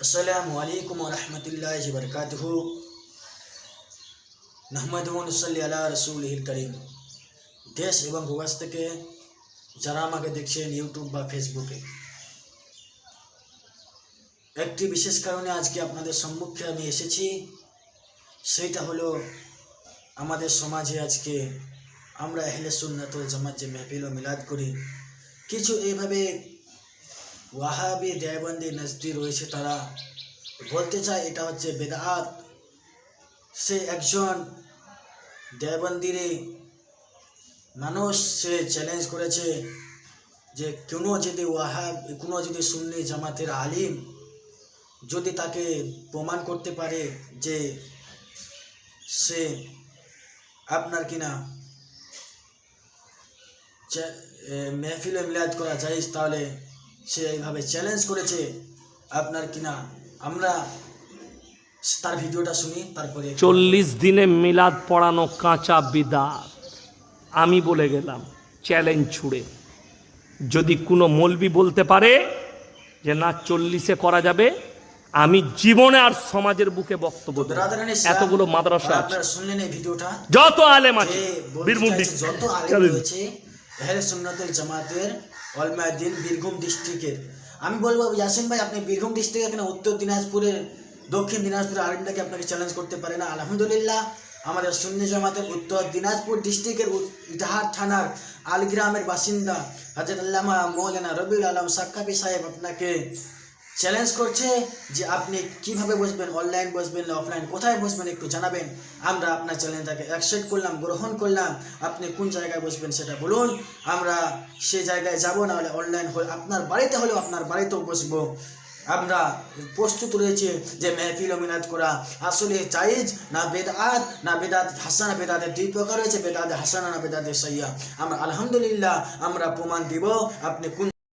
আসসালামু আলাইকুম রহমতুল্লাহ বরকাতহ নহমদুল্লি আল্লাহ রসুলহিল করিম দেশ এবং প্রবাস থেকে যারা আমাকে দেখছেন ইউটিউব বা ফেসবুকে একটি বিশেষ কারণে আজকে আপনাদের সম্মুখে আমি এসেছি সেইটা হলো আমাদের সমাজে আজকে আমরা আহলে সুন্নাত জামাত যে মেহফিল ও মিলাদ করি কিছু এইভাবে ওয়াহাবি দেয়বন্দি নজদি রয়েছে তারা। বলতে চায় এটা হচ্ছে বেদাত। সে একজন দেয়বন্দিরে মানুষ, সে চ্যালেঞ্জ করেছে যে কোনো যদি ওয়াহাব, কোনো যদি সুন্নি জামাতের আলিম যদি তাকে প্রমাণ করতে পারে যে সে আপনার কিনা মেহফিলে মিলাদ করা যায় তাহলে সে এইভাবে চ্যালেঞ্জ করেছে আপনার কিনা আমরা তার ভিডিওটা শুনি তারপরে চল্লিশ দিনে মিলাদ পড়ানো কাঁচা বিদাত। আমি বলে গেলাম চ্যালেঞ্জ ছুড়ে। যদি কোনো মলবি বলতে পারে যে না চল্লিশে করা যাবে আমি জীবনে আর সমাজের বুকে বক্তব্য এতগুলো মাদ্রাসা আছে। শুনলেন এই ভিডিওটা? যত আলেম আছে ডিস্ট্রিক্ট। যত আলিম এহলে জামাতের অলমায়দিন বীরভূম ডিস্ট্রিক্টের আমি বলব, ইয়াসিন ভাই, আপনি বীরভূম ডিস্ট্রিক্টে এখানে উত্তর দিনাজপুরের, দক্ষিণ দিনাজপুরের আর্মিটাকে আপনাকে চ্যালেঞ্জ করতে পারে না। আলহামদুলিল্লাহ, আমাদের সুন্নি জামাতের উত্তর দিনাজপুর ডিস্ট্রিক্টের ইটাহার থানার আলগ্রামের বাসিন্দা হাজরত আল্লামা মৌলানা রবিউল আলম সাক্ষাবি সাহেব আপনাকে চ্যালেঞ্জ করছে যে আপনি কীভাবে বসবেন অনলাইন বসবেন না অফলাইন কোথায় বসবেন একটু জানাবেন। আমরা আপনার চ্যালেঞ্জটাকে অ্যাকসেপ্ট করলাম, গ্রহণ করলাম। আপনি কোন জায়গায় বসবেন সেটা বলুন। আমরা সে জায়গায় যাব না হলে অনলাইন হলে আপনার বাড়িতে হলেও আপনার বাড়িতেও বসবো। আমরা প্রস্তুত রয়েছে যে মেহফিল ও মিলাদ করা আসলে চাইজ না বেদাত? না বেদাত হাসানা, বেদাতের দুই প্রকার রয়েছে, বেদাত হাসানা, না বেদাতের সাইয়া। আমরা আলহামদুলিল্লাহ, আমরা প্রমাণ দিব আপনি কোন